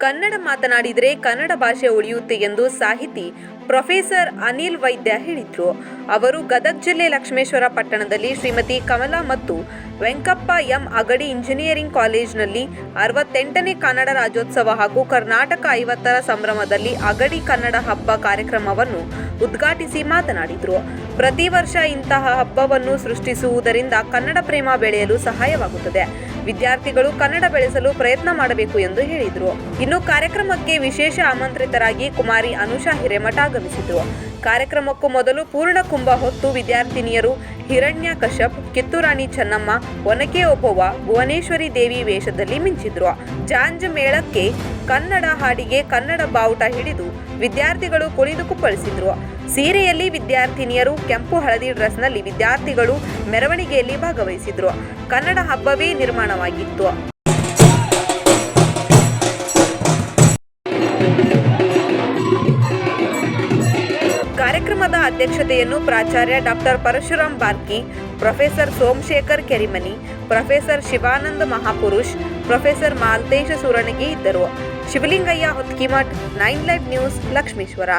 ಕನ್ನಡ ಮಾತನಾಡಿದರೆ ಕನ್ನಡ ಭಾಷೆ ಉಳಿಯುತ್ತೆ ಎಂದು ಸಾಹಿತಿ ಪ್ರೊಫೆಸರ್ ಅನಿಲ್ ವೈದ್ಯ ಹೇಳಿದರು. ಅವರು ಗದಗ ಜಿಲ್ಲೆ ಲಕ್ಷ್ಮೇಶ್ವರ ಪಟ್ಟಣದಲ್ಲಿ ಶ್ರೀಮತಿ ಕಮಲಾ ಮತ್ತು ವೆಂಕಪ್ಪ ಎಂ ಅಗಡಿ ಇಂಜಿನಿಯರಿಂಗ್ ಕಾಲೇಜಿನಲ್ಲಿ ಅರವತ್ತೆಂಟನೇ ಕನ್ನಡ ರಾಜ್ಯೋತ್ಸವ ಹಾಗೂ ಕರ್ನಾಟಕ ಐವತ್ತರ ಸಂಭ್ರಮದಲ್ಲಿ ಅಗಡಿ ಕನ್ನಡ ಹಬ್ಬ ಕಾರ್ಯಕ್ರಮವನ್ನು ಉದ್ಘಾಟಿಸಿ ಮಾತನಾಡಿದರು. ಪ್ರತಿ ವರ್ಷ ಇಂತಹ ಹಬ್ಬವನ್ನು ಸೃಷ್ಟಿಸುವುದರಿಂದ ಕನ್ನಡ ಪ್ರೇಮ ಬೆಳೆಯಲು ಸಹಾಯವಾಗುತ್ತದೆ. ವಿದ್ಯಾರ್ಥಿಗಳು ಕನ್ನಡ ಬೆಳೆಸಲು ಪ್ರಯತ್ನ ಮಾಡಬೇಕು ಎಂದು ಹೇಳಿದರು. ಇನ್ನು ಕಾರ್ಯಕ್ರಮಕ್ಕೆ ವಿಶೇಷ ಆಮಂತ್ರಿತರಾಗಿ ಕುಮಾರಿ ಅನುಷಾ ಹಿರೇಮಠ ಆಗಮಿಸಿದರು. ಕಾರ್ಯಕ್ರಮಕ್ಕೂ ಮೊದಲು ಪೂರ್ಣ ಕುಂಭ ಹೊತ್ತು ವಿದ್ಯಾರ್ಥಿನಿಯರು ಹಿರಣ್ಯ ಕಶ್ಯಪ್, ಕಿತ್ತೂರಾಣಿ ಚೆನ್ನಮ್ಮ, ಒನಕೆ ಒಬ್ಬವ್ವ ಭುವನೇಶ್ವರಿ ದೇವಿ ವೇಷದಲ್ಲಿ ಮಿಂಚಿದ್ರು. ಜಾಂಜ ಮೇಳಕ್ಕೆ ಕನ್ನಡ ಹಾಡಿಗೆ ಕನ್ನಡ ಬಾವುಟ ಹಿಡಿದು ವಿದ್ಯಾರ್ಥಿಗಳು ಕುಣಿದು ಕುಪ್ಪಳಿಸಿದ್ರು ಸೀರೆಯಲ್ಲಿ ವಿದ್ಯಾರ್ಥಿನಿಯರು, ಕೆಂಪು ಹಳದಿ ಡ್ರೆಸ್ನಲ್ಲಿ ವಿದ್ಯಾರ್ಥಿಗಳು ಮೆರವಣಿಗೆಯಲ್ಲಿ ಭಾಗವಹಿಸಿದ್ರು. ಕನ್ನಡ ಹಬ್ಬವೇ ನಿರ್ಮಾಣವಾಗಿತ್ತು. ಕಾರ್ಯಕ್ರಮದ ಅಧ್ಯಕ್ಷತೆಯನ್ನು ಪ್ರಾಚಾರ್ಯ doctor Parashuram Barki, professor Somashekhar Kerimani, professor Shivananda Mahapurush, professor Maltesha Suranagi ಇದ್ದರು. Shivalingayya, Hotkimath, nine live news, Lakshmeshwar.